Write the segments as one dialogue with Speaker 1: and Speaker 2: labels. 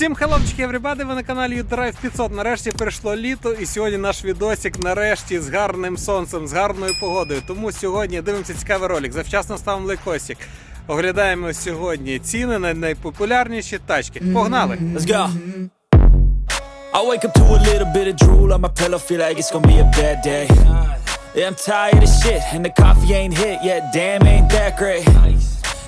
Speaker 1: Всім хеловчики, everybody, ви на каналі Drive 500. Нарешті прийшло літо, і сьогодні наш відосик нарешті з гарним сонцем, з гарною погодою. Тому сьогодні дивимося цікавий ролик. Завчасно ставимо лайкосик. Оглядаємо сьогодні ціни на найпопулярніші тачки. Погнали!
Speaker 2: Let's go. I wake up to a little bit of drool on my pillow, feel like it's gonna be a bad day. Yeah, I'm tired of shit, and the coffee ain't hit yet. Damn, ain't that great.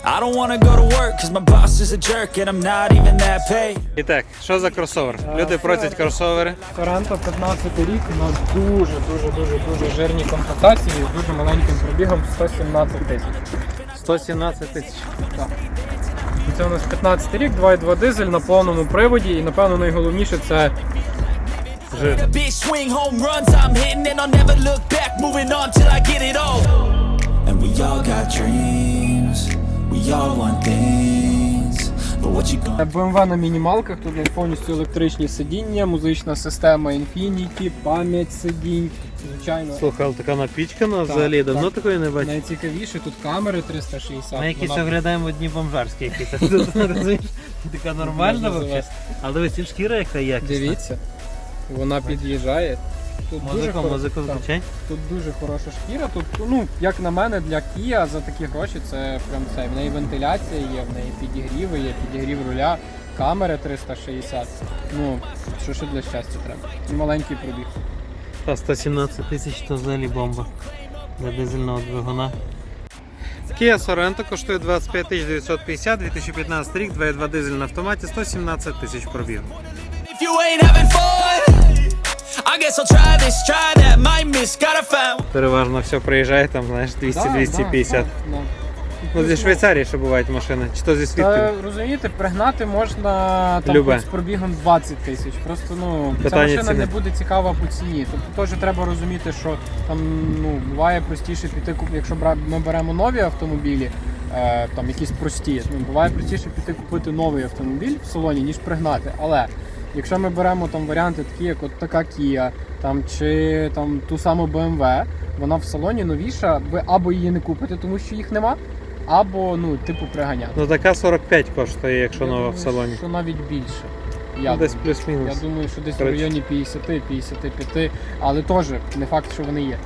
Speaker 2: I don't wanna go to work, cause my boss is a jerk, and I'm not even that paid.
Speaker 1: І так, що за кросовер? Люди просять кросовери.
Speaker 3: Торонто 15 рік у нас дуже дуже дуже дуже жирні комплектації з дуже маленьким пробігом 117 тисяч.
Speaker 1: 117 тисяч.
Speaker 3: Так. Це у нас 15 рік, 2,2 дизель на повному приводі, і напевно найголовніше це жир.
Speaker 2: The big swing home runs I'm hitting, and I'll never look back, moving on till I get it all. And we all got dreams,
Speaker 3: BMW на мінімалках, тут у повністю електричні сидіння, музична система Infinity, пам'ять сидінь, звичайно.
Speaker 1: Слухай, але така напічкана
Speaker 3: Так,
Speaker 1: взагалі. Давно
Speaker 3: так.
Speaker 1: такої не бачив.
Speaker 3: Найцікавіше тут камери 360.
Speaker 1: Ми якісь
Speaker 3: вона-
Speaker 1: оглядаємо одні бомжарські якісь. Розумієш? Така нормальна взагалі. Але дивись, і шкіра яка якісна.
Speaker 3: Дивіться, вона під'їжджає. Тут дуже,
Speaker 1: Музику,
Speaker 3: хоро-
Speaker 1: музику
Speaker 3: так,
Speaker 1: включай.
Speaker 3: тут дуже хороша шкіра. Тут, ну, як на мене, для Kia за такі гроші це прям це. В неї вентиляція є, в неї підігріви є, підігрів руля, камери 360. Ну, що ще для щастя треба. І маленький пробіг.
Speaker 1: Та 117 тисяч то взагалі бомба для дизельного двигуна. Kia Sorento коштує 25 950, 2015 рік, 2.2 дизель на автоматі, 117 тисяч пробігу.
Speaker 2: If you ain't having fun,
Speaker 1: Переважно все приїжджає там, знаєш, 200-250. Ну, зі Швейцарії ще бувають машини, чи то зі
Speaker 3: Та розумієте, пригнати можна там
Speaker 1: Любе.
Speaker 3: з пробігом 20 тисяч. Просто ну ця
Speaker 1: Питання
Speaker 3: машина
Speaker 1: ціни.
Speaker 3: не буде цікава по ціні. Тобто теж треба розуміти, що там ну буває простіше піти якщо ми беремо нові автомобілі, е, там якісь прості. Ну буває простіше піти купити новий автомобіль в салоні, ніж пригнати. Але якщо ми беремо там варіанти такі, як от така Kia, там чи там ту саму BMW, вона в салоні новіша, ви або її не купите, тому що їх нема. Або ну, типу, приганяти.
Speaker 1: Ну така 45 коштує, якщо
Speaker 3: Я
Speaker 1: нова в салоні.
Speaker 3: Що навіть більше.
Speaker 1: Ну,
Speaker 3: Я,
Speaker 1: Десь
Speaker 3: думаю.
Speaker 1: плюс-мінус.
Speaker 3: я думаю, що десь
Speaker 1: Коротше.
Speaker 3: в районі 50-55, але теж не факт, що вони є.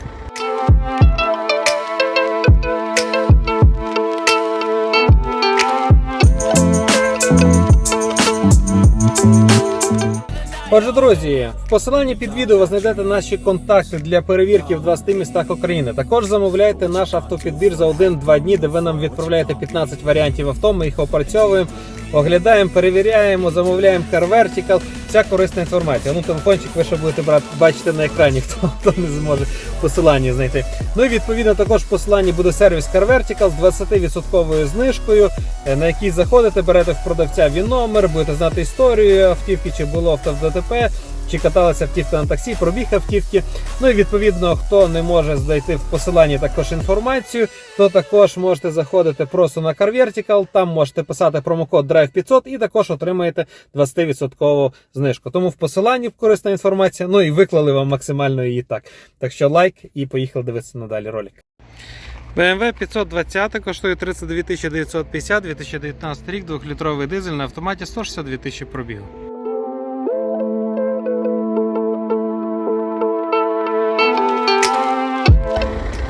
Speaker 1: Отже, друзі, в посиланні під відео ви знайдете наші контакти для перевірки в 20 містах України. Також замовляйте наш автопідбір за 1-2 дні, де ви нам відправляєте 15 варіантів авто. Ми їх опрацьовуємо, оглядаємо, перевіряємо, замовляємо Vertical. Вся корисна інформація. Ну, телефончик ви ще будете брати, бачити на екрані, хто, хто не зможе в посиланні знайти. Ну і відповідно також в посиланні буде сервіс Car Vertical з 20% знижкою, е, на який заходите, берете в продавця він номер, будете знати історію автівки, чи було авто в ДТП, чи каталася автівка на таксі, пробіг автівки. Ну і відповідно, хто не може знайти в посиланні також інформацію, то також можете заходити просто на Car Vertical, там можете писати промокод Drive 500 і також отримаєте 20% знижку. Тому в посиланні корисна інформація. Ну і виклали вам максимально її так. Так що лайк і поїхали дивитися надалі ролик. BMW 520 коштує 32 950, 2019 рік, 2-літровий дизель на автоматі 162 тисячі пробігу.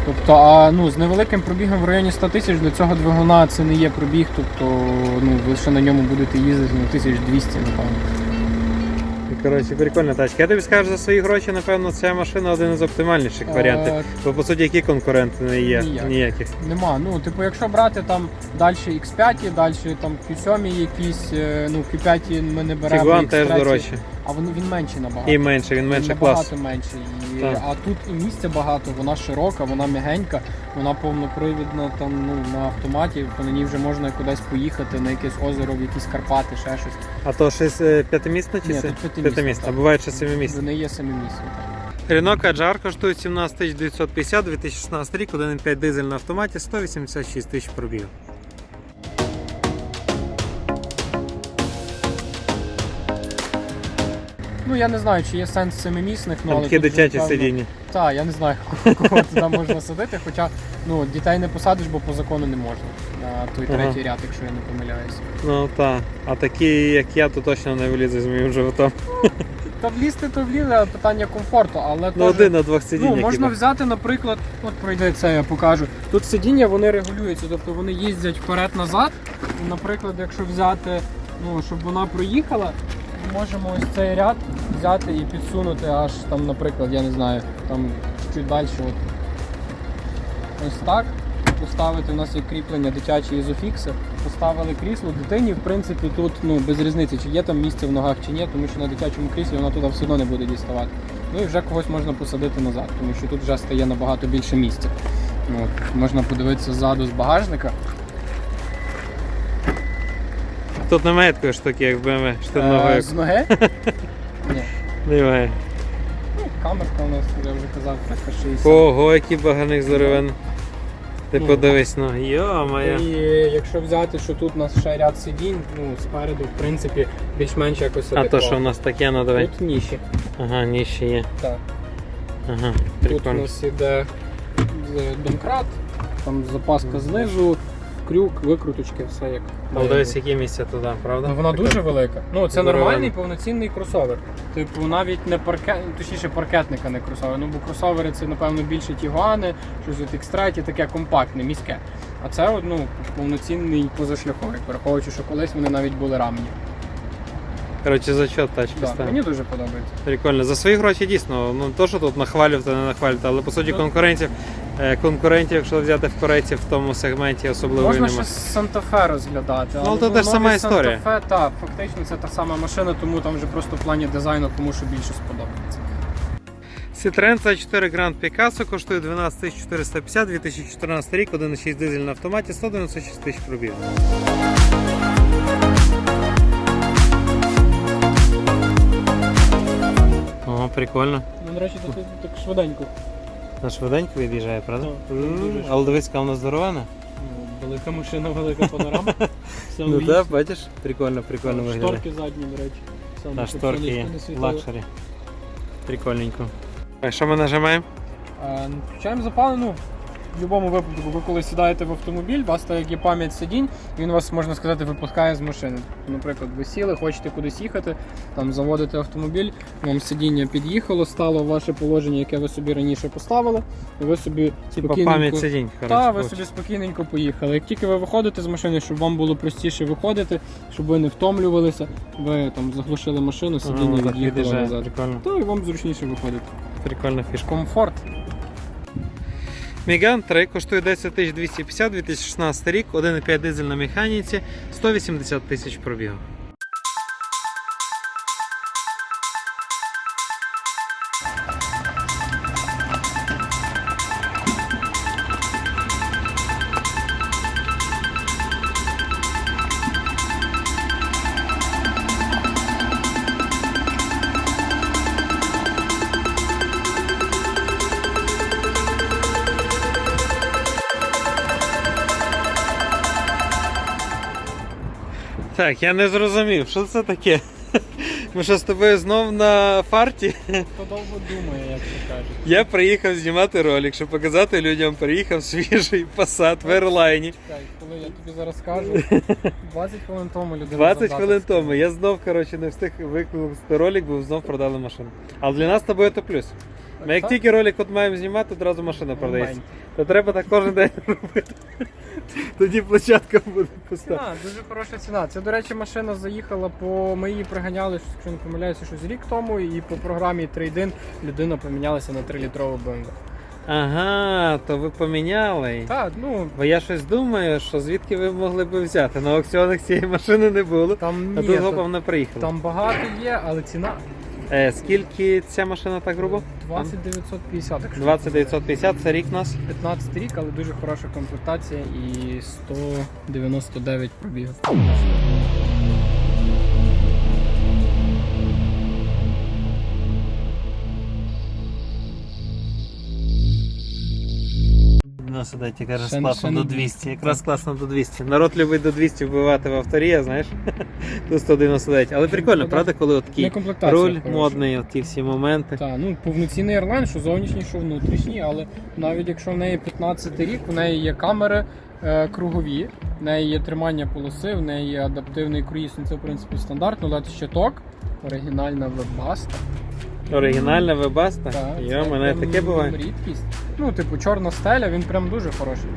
Speaker 3: Тобто, а ну з невеликим пробігом в районі 100 тисяч для цього двигуна це не є пробіг, тобто ну ви ще на ньому будете їздити ну, 1200, напевно.
Speaker 1: Коротше, прикольна тачка. Я тобі скажу за свої гроші, напевно, ця машина один із оптимальніших варіантів.
Speaker 3: Е,
Speaker 1: Бо по суті, які конкуренти не є?
Speaker 3: Ніяк.
Speaker 1: Ніяких.
Speaker 3: Нема. Ну, типу, якщо брати там далі X5, далі там Q7 якісь, е, ну Q5 ми не беремо.
Speaker 1: Тігуан теж
Speaker 3: X3,
Speaker 1: дорожче.
Speaker 3: А він, він менший набагато.
Speaker 1: І менше, він менше
Speaker 3: набагато
Speaker 1: класу.
Speaker 3: менше. І,
Speaker 1: Так.
Speaker 3: а тут і місця багато, вона широка, вона м'ягенька, вона повнопривідна там ну, на автоматі, по ній вже можна кудись поїхати на якесь озеро, в якісь Карпати, ще щось.
Speaker 1: А то щось е, п'ятимісне чи
Speaker 3: Ні,
Speaker 1: це?
Speaker 3: тут п'ятимісне,
Speaker 1: П'ятимісне. Буває ще семимісне.
Speaker 3: Вони є семимісні.
Speaker 1: Renault Kadjar коштує 17 950, 2016 рік, 1,5 дизель на автоматі, 186 тисяч пробігу.
Speaker 3: Ну я не знаю, чи є сенс семимісних, ну
Speaker 1: Там
Speaker 3: але тут вже,
Speaker 1: дитячі
Speaker 3: певно,
Speaker 1: сидіння.
Speaker 3: Так, я не знаю, кого туди можна садити, хоча ну, дітей не посадиш, бо по закону не можна. На той
Speaker 1: Ага.
Speaker 3: третій ряд, якщо я не помиляюсь.
Speaker 1: Ну так. А такі, як я, то точно не влізе з моїм животом.
Speaker 3: Та влізти, то влізе, але питання комфорту, але
Speaker 1: Ну
Speaker 3: теж-
Speaker 1: один на двох сидіннях.
Speaker 3: Ну, можна
Speaker 1: хіба.
Speaker 3: взяти, наприклад, от пройде це, я покажу. Тут сидіння вони регулюються, тобто вони їздять вперед-назад. І, Наприклад, якщо взяти, ну, щоб вона проїхала, можемо ось цей ряд взяти і підсунути аж там, наприклад, я не знаю, там чуть далі. От. Ось так. Поставити, у нас є кріплення дитячі ізофікси. Поставили крісло дитині, в принципі, тут ну, без різниці, чи є там місце в ногах, чи ні, тому що на дитячому кріслі вона туди все одно не буде діставати. Ну і вже когось можна посадити назад, тому що тут вже стає набагато більше місця. От, можна подивитися ззаду з багажника.
Speaker 1: Тут немає такої штуки, як в BMW, що ти
Speaker 3: Е,
Speaker 1: ногою.
Speaker 3: з ноги? Ні.
Speaker 1: Немає.
Speaker 3: Ну, камерка у нас, я вже казав, 360.
Speaker 1: Ого, який багажник здоровенний. Ти
Speaker 3: Ну.
Speaker 1: подивись, ну йо-моє.
Speaker 3: І якщо взяти, що тут у нас ще ряд сидінь, ну спереду, в принципі, більш-менш якось
Speaker 1: А то що в нас таке, ну давай.
Speaker 3: Тут ніші.
Speaker 1: Ага, ніще є.
Speaker 3: Так.
Speaker 1: Ага,
Speaker 3: Тут у
Speaker 1: прикольно.
Speaker 3: нас іде з- домкрат, там запаска знизу, крюк, викруточки, все як. Має
Speaker 1: дивись, яке місце туди, правда?
Speaker 3: Ну, вона
Speaker 1: Таке.
Speaker 3: дуже велика. Ну, це
Speaker 1: Здоровенна.
Speaker 3: нормальний повноцінний кросовер. Типу, навіть не паркет, точніше, паркетника не кросовер. Ну, бо кросовери це, напевно, більше тігуани, щось от X-Trail, таке компактне, міське. А це от, ну, повноцінний позашляховик, враховуючи, що колись вони навіть були рамні.
Speaker 1: Коротше, зачет тачки
Speaker 3: Да,
Speaker 1: став.
Speaker 3: мені дуже подобається.
Speaker 1: Прикольно. За свої гроші дійсно, ну то, що тут нахвалювати, не нахвалювати, але по суті
Speaker 3: Ну.
Speaker 1: конкурентів, конкурентів, якщо взяти в корейців в тому сегменті, особливо
Speaker 3: Можна ще Санта-Фе розглядати.
Speaker 1: Ну,
Speaker 3: але
Speaker 1: то теж сама історія.
Speaker 3: Санта-Фе, так, фактично це та сама машина, тому там вже просто в плані дизайну кому що більше сподобається.
Speaker 1: Citroen C4 Grand Picasso коштує 12 450, 2014 рік, 1,6 дизель на автоматі, 196 тисяч пробіг. Ого, прикольно.
Speaker 3: Ну, до речі, так швиденько.
Speaker 1: На швиденько від'їжджає, правда?
Speaker 3: Так,
Speaker 1: М,
Speaker 3: дуже
Speaker 1: Але дивись, яка вона здорована.
Speaker 3: Ну, велика машина, велика панорама.
Speaker 1: Ну так, бачиш, прикольно, прикольно виглядає.
Speaker 3: Шторки задні, до речі. Саме,
Speaker 1: Та
Speaker 3: щоб
Speaker 1: шторки
Speaker 3: сонечко
Speaker 1: є,
Speaker 3: не світило.
Speaker 1: лакшері. Прикольненько. А що ми нажимаємо?
Speaker 3: Е, Включаємо запалену. В будь-якому випадку, ви коли сідаєте в автомобіль, у вас так як є пам'ять сидінь, він вас, можна сказати, випускає з машини. Наприклад, ви сіли, хочете кудись їхати, там заводите автомобіль, вам сидіння під'їхало, стало ваше положення, яке ви собі раніше поставили, і ви собі
Speaker 1: Типа пам'ять сидінь.
Speaker 3: Та, ви собі спокійненько поїхали. Як тільки ви виходите з машини, щоб вам було простіше виходити, щоб ви не втомлювалися, ви там заглушили машину, сидіння
Speaker 1: так
Speaker 3: від'їхало назад.
Speaker 1: Прикольно.
Speaker 3: То і вам зручніше виходити.
Speaker 1: Прикольна фішка.
Speaker 3: Комфорт.
Speaker 1: Меган 3 коштує 10 250, 2016 рік, 1,5 дизель на механіці, 180 тисяч пробігу. Так, я не зрозумів, що це таке? Ми що з тобою знов на фарті?
Speaker 3: Хто довго думає, як то кажуть.
Speaker 1: Я приїхав знімати ролик, щоб показати людям, приїхав свіжий Passat в Airline.
Speaker 3: Так, коли я тобі зараз скажу, 20 хвилин тому людина
Speaker 1: 20
Speaker 3: задаток
Speaker 1: хвилин тому. Я знов коротше, не встиг викликати ролик, бо знов продали машину. Але для нас з тобою це плюс. Ми як тільки ролик от маємо знімати, одразу машина продається. То треба так кожен день робити. Тоді площадка буде пуста.
Speaker 3: Ціна, дуже хороша ціна. Це, до речі, машина заїхала по. Ми її приганяли, якщо не помиляюся, щось рік тому, і по програмі Trade-in людина помінялася на 3-літрову BMW.
Speaker 1: Ага, то ви поміняли.
Speaker 3: Так, ну
Speaker 1: Бо я щось думаю, що звідки ви могли би взяти. На аукціонах цієї машини не було.
Speaker 3: там
Speaker 1: А
Speaker 3: ні,
Speaker 1: тут гопа вона приїхала.
Speaker 3: там багато є, але ціна
Speaker 1: Е, скільки ця машина так грубо?
Speaker 3: 2950. якщо
Speaker 1: 2950, це рік нас.
Speaker 3: 15 рік, але дуже хороша комплектація і 199 пробігів.
Speaker 1: Сидить і
Speaker 3: Ще-
Speaker 1: класно
Speaker 3: ще
Speaker 1: до 200.
Speaker 3: 200.
Speaker 1: Якраз класно до 200. Народ любить до 200 вбивати в авторія, знаєш. Тут 199. Але прикольно,
Speaker 3: Ну,
Speaker 1: правда, коли от такий руль
Speaker 3: хороша.
Speaker 1: модний, от ті всі моменти.
Speaker 3: Так, ну повноцінний Airline, що зовнішній, що внутрішній, але навіть якщо в неї 15 рік, в неї є камери е, кругові, в неї є тримання полоси, в неї є адаптивний круїз, ну це в принципі стандартно, LED щиток, оригінальна вебаста.
Speaker 1: Оригінальна вебаста.
Speaker 3: Так,
Speaker 1: Йо,
Speaker 3: це
Speaker 1: мене таке буває.
Speaker 3: Рідкість. Ну, типу, чорна стеля, він прям дуже хороший.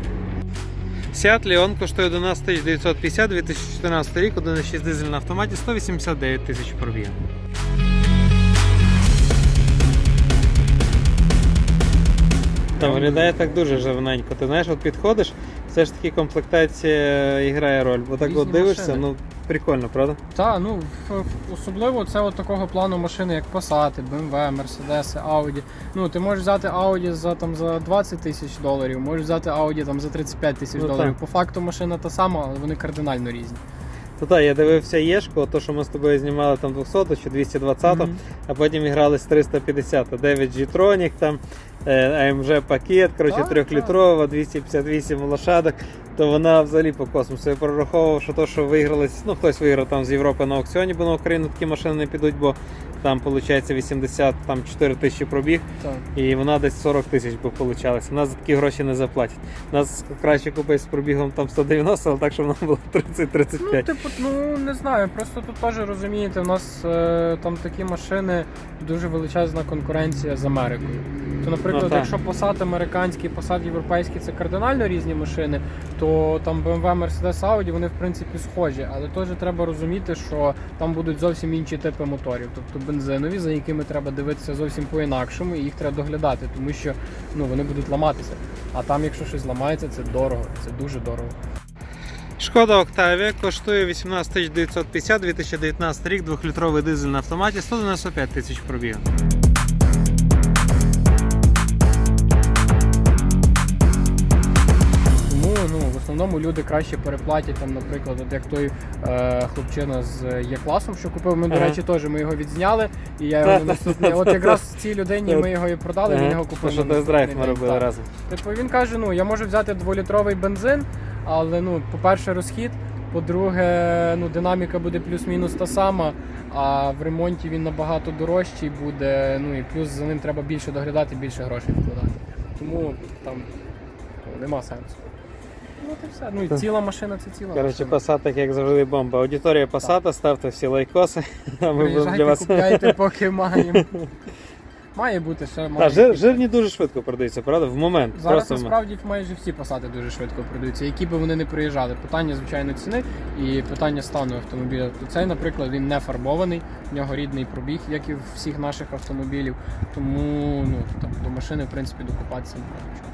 Speaker 1: Seat Leon коштує 11 950, 2014 рік, 1,6 дизель на автоматі, 189 тисяч проб'є. Та виглядає так дуже живненько. Ти знаєш, от підходиш, все ж таки комплектація і грає роль. Бо так
Speaker 3: Різні
Speaker 1: от дивишся,
Speaker 3: машини.
Speaker 1: ну прикольно, правда?
Speaker 3: Так, ну в- в- особливо це от такого плану машини, як Passat, BMW, Mercedes, Audi. Ну, ти можеш взяти Audi за там за 20 тисяч доларів, можеш взяти Audi там за 35 тисяч
Speaker 1: Ну,
Speaker 3: доларів.
Speaker 1: так.
Speaker 3: По факту машина та сама, але вони кардинально різні.
Speaker 1: То так, я дивився Єшку, то, що ми з тобою знімали там 200 чи 220,
Speaker 3: Мгм.
Speaker 1: а потім грали з 350, 9 G-Tronic, там е, AMG пакет, коротше, трьохлітрова, 258 лошадок, то вона взагалі по космосу. Я прораховував, що то, що виграли, ну хтось виграв там з Європи на аукціоні, бо на Україну такі машини не підуть, бо там виходить 84 тисячі пробіг,
Speaker 3: Так.
Speaker 1: і вона десь 40 тисяч би получалася. Нас за такі гроші не заплатять. Нас краще купити з пробігом там 190, але так, щоб вона була 30-35.
Speaker 3: Ну, типу, ну не знаю, просто тут теж розумієте, у нас е, там такі машини, дуже величезна конкуренція з Америкою. То, наприклад,
Speaker 1: Ну,
Speaker 3: якщо Passat американський, Passat європейський це кардинально різні машини, то там BMW, Mercedes, Audi, вони в принципі схожі, але теж треба розуміти, що там будуть зовсім інші типи моторів, тобто бензинові, за якими треба дивитися зовсім по-інакшому, і їх треба доглядати, тому що ну вони будуть ламатися. А там, якщо щось ламається, це дорого, це дуже дорого.
Speaker 1: Шкода Октавія коштує 18 950, 2019 рік, 2-літровий дизель на автоматі, 195 тисяч пробігів.
Speaker 3: Основному люди краще переплатять, там, наприклад, от як той е, хлопчина з Є-класом, що купив. Ми, до
Speaker 1: Ага.
Speaker 3: речі, теж ми його відзняли. І я його на наступний. От якраз цій людині ми його і продали, він його купив.
Speaker 1: Тому що
Speaker 3: на
Speaker 1: тест-драйв ми
Speaker 3: день.
Speaker 1: робили
Speaker 3: Так.
Speaker 1: разом.
Speaker 3: Типу він каже: ну я можу взяти дволітровий бензин, але ну, по-перше, розхід. По-друге, ну динаміка буде плюс-мінус та сама, а в ремонті він набагато дорожчий буде. Ну і плюс за ним треба більше доглядати, більше грошей вкладати. Тому там ну, нема сенсу. Ну і все. Ну і ціла машина це ціла.
Speaker 1: Коротше,
Speaker 3: машина.
Speaker 1: Passat, як завжди бомба. Аудиторія Passat, ставте всі лайкоси, а ми будемо
Speaker 3: Приїжджайте,
Speaker 1: вас.
Speaker 3: купляйте, поки маємо. Має бути ще
Speaker 1: А,
Speaker 3: маленький.
Speaker 1: жир, жирні дуже швидко продаються, правда? В момент.
Speaker 3: Зараз
Speaker 1: Просто в момент.
Speaker 3: насправді майже всі посади дуже швидко продаються, які би вони не приїжджали. Питання, звичайно, ціни і питання стану автомобіля. То Цей, наприклад, він не фарбований, в нього рідний пробіг, як і в всіх наших автомобілів. Тому ну, там, до машини, в принципі, докупатися немає нічого.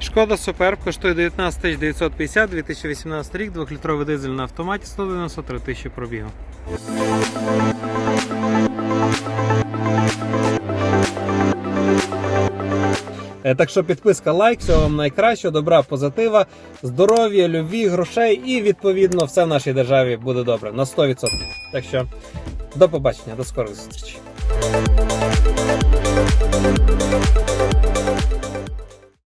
Speaker 1: Шкода Superb коштує 19 950, 2018 рік, 2-літровий дизель на автоматі, 193 тисячі пробігів. Е, Так що підписка, лайк, всього вам найкращого, добра, позитива, здоров'я, любві, грошей і відповідно все в нашій державі буде добре на 100%. Так що до побачення, до скорих зустрічей.